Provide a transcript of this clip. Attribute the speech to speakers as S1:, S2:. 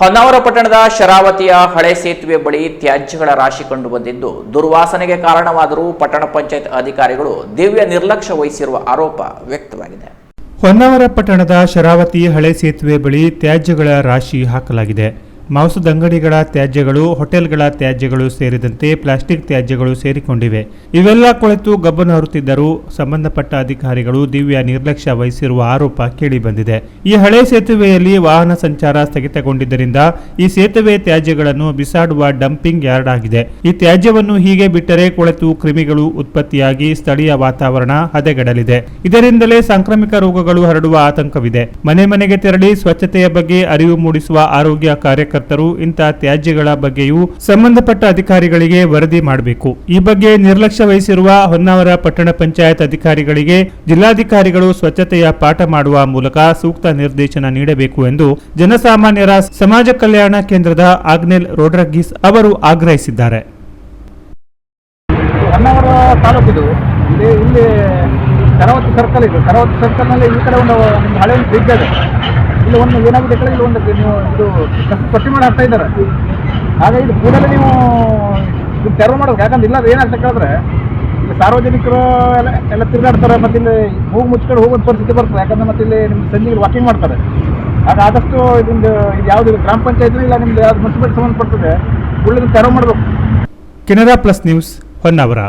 S1: ಹೊನ್ನಾವರ ಪಟ್ಟಣದ ಶರಾವತಿಯ ಹಳೆ ಸೇತುವೆ ಬಳಿ ತ್ಯಾಜ್ಯಗಳ ರಾಶಿ ಕಂಡು ಬಂದಿದ್ದು, ದುರ್ವಾಸನೆಗೆ ಕಾರಣವಾದರೂ ಪಟ್ಟಣ ಪಂಚಾಯತ್ ಅಧಿಕಾರಿಗಳು ದಿವ್ಯ ನಿರ್ಲಕ್ಷ್ಯ ವಹಿಸಿರುವ ಆರೋಪ ವ್ಯಕ್ತವಾಗಿದೆ.
S2: ಹೊನ್ನಾವರ ಪಟ್ಟಣದ ಶರಾವತಿ ಹಳೆ ಸೇತುವೆ ಬಳಿ ತ್ಯಾಜ್ಯಗಳ ರಾಶಿ ಹಾಕಲಾಗಿದೆ. ಮಾಂಸದ ಅಂಗಡಿಗಳ ತ್ಯಾಜ್ಯಗಳು, ಹೋಟೆಲ್ಗಳ ತ್ಯಾಜ್ಯಗಳು ಸೇರಿದಂತೆ ಪ್ಲಾಸ್ಟಿಕ್ ತ್ಯಾಜ್ಯಗಳು ಸೇರಿಕೊಂಡಿವೆ. ಇವೆಲ್ಲ ಕೊಳೆತು ಗಬ್ಬನ ಹರುತ್ತಿದ್ದರೂ ಸಂಬಂಧಪಟ್ಟ ಅಧಿಕಾರಿಗಳು ದಿವ್ಯ ನಿರ್ಲಕ್ಷ್ಯ ವಹಿಸಿರುವ ಆರೋಪ ಕೇಳಿಬಂದಿದೆ. ಈ ಹಳೆ ಸೇತುವೆಯಲ್ಲಿ ವಾಹನ ಸಂಚಾರ ಸ್ಥಗಿತಗೊಂಡಿದ್ದರಿಂದ ಈ ಸೇತುವೆ ತ್ಯಾಜ್ಯಗಳನ್ನು ಬಿಸಾಡುವ ಡಂಪಿಂಗ್ ಯಾರ್ಡ್ ಆಗಿದೆ. ಈ ತ್ಯಾಜ್ಯವನ್ನು ಹೀಗೆ ಬಿಟ್ಟರೆ ಕೊಳೆತು ಕ್ರಿಮಿಗಳು ಉತ್ಪತ್ತಿಯಾಗಿ ಸ್ಥಳೀಯ ವಾತಾವರಣ ಹದಗೆಡಲಿದೆ. ಇದರಿಂದಲೇ ಸಾಂಕ್ರಾಮಿಕ ರೋಗಗಳು ಹರಡುವ ಆತಂಕವಿದೆ. ಮನೆ ಮನೆಗೆ ತೆರಳಿ ಸ್ವಚ್ಛತೆಯ ಬಗ್ಗೆ ಅರಿವು ಮೂಡಿಸುವ ಆರೋಗ್ಯ ಕಾರ್ಯಕರ್ತರು ಇಂತಹ ತ್ಯಾಜ್ಯಗಳ ಬಗ್ಗೆಯೂ ಸಂಬಂಧಪಟ್ಟ ಅಧಿಕಾರಿಗಳಿಗೆ ವರದಿ ಮಾಡಬೇಕು. ಈ ಬಗ್ಗೆ ನಿರ್ಲಕ್ಷ್ಯ ವಹಿಸಿರುವ ಹೊನ್ನಾವರ ಪಟ್ಟಣ ಪಂಚಾಯತ್ ಅಧಿಕಾರಿಗಳಿಗೆ ಜಿಲ್ಲಾಧಿಕಾರಿಗಳು ಸ್ವಚ್ಛತೆಯ ಪಾಠ ಮಾಡುವ ಮೂಲಕ ಸೂಕ್ತ ನಿರ್ದೇಶನ ನೀಡಬೇಕು ಎಂದು ಜನಸಾಮಾನ್ಯರ ಸಮಾಜ ಕಲ್ಯಾಣ ಕೇಂದ್ರದ ಆಗ್ನೆಲ್ ರೋಡ್ರಗೀಸ್ ಅವರು ಆಗ್ರಹಿಸಿದ್ದಾರೆ.
S3: ಹೊನ್ನಾವರ ಇಲ್ಲಿ ಇಲ್ಲಿ ಸರ್ಕಲ್ ಇದು. ಸರ್ಕಲ್ನಲ್ಲಿ ಈ ಕಡೆ ಒಂದು ಹಳೆ ಬ್ರಿಡ್ಜ್ ಇದೆ. ಇಲ್ಲಿ, ಒಂದು ಏನಾಗಿದೆ ಕಡೆ ಇಲ್ಲಿ, ಒಂದು ನೀವು ಇದು ಸ್ಪಷ್ಟ ಮಾಡಿ ಹಾಕ್ತಾ ಇದ್ದಾರೆ. ಹಾಗಾಗಿ ಇದು ಕೂಡಲೇ ನೀವು ಇದು ತೆರವು ಮಾಡ್ಬೇಕು ಯಾಕಂದ್ರೆ ಇಲ್ಲ ಏನಾಗ್ತಾ ಕೇಳಿದ್ರೆ ಇಲ್ಲಿ ಸಾರ್ವಜನಿಕರು ಎಲ್ಲ ಎಲ್ಲ ತಿರುಗಾಡ್ತಾರೆ, ಮತ್ತು ಇಲ್ಲಿ ಹೋಗಿ ಮುಚ್ಕೊಂಡು ಹೋಗೋದು ಪರಿಸ್ಥಿತಿ ಬರ್ತದೆ. ಯಾಕಂದ್ರೆ ಮತ್ತೆ ಇಲ್ಲಿ ನಿಮ್ಮ ಸಂಜೆಗೆ ವಾಕಿಂಗ್ ಮಾಡ್ತಾರೆ. ಆಗ ಆದಷ್ಟು ಇದೊಂದು, ಇದು ಯಾವುದು ಗ್ರಾಮ ಪಂಚಾಯತ್ ಇಲ್ಲ ನಿಮ್ದು ಯಾವ್ದು ಮುನ್ಸಿಪಾಲಿಟಿ ಸಂಬಂಧಪಡ್ತದೆ ಇದನ್ನ ತೆರವು ಮಾಡಬೇಕು.
S2: Canara plus news Honnavara.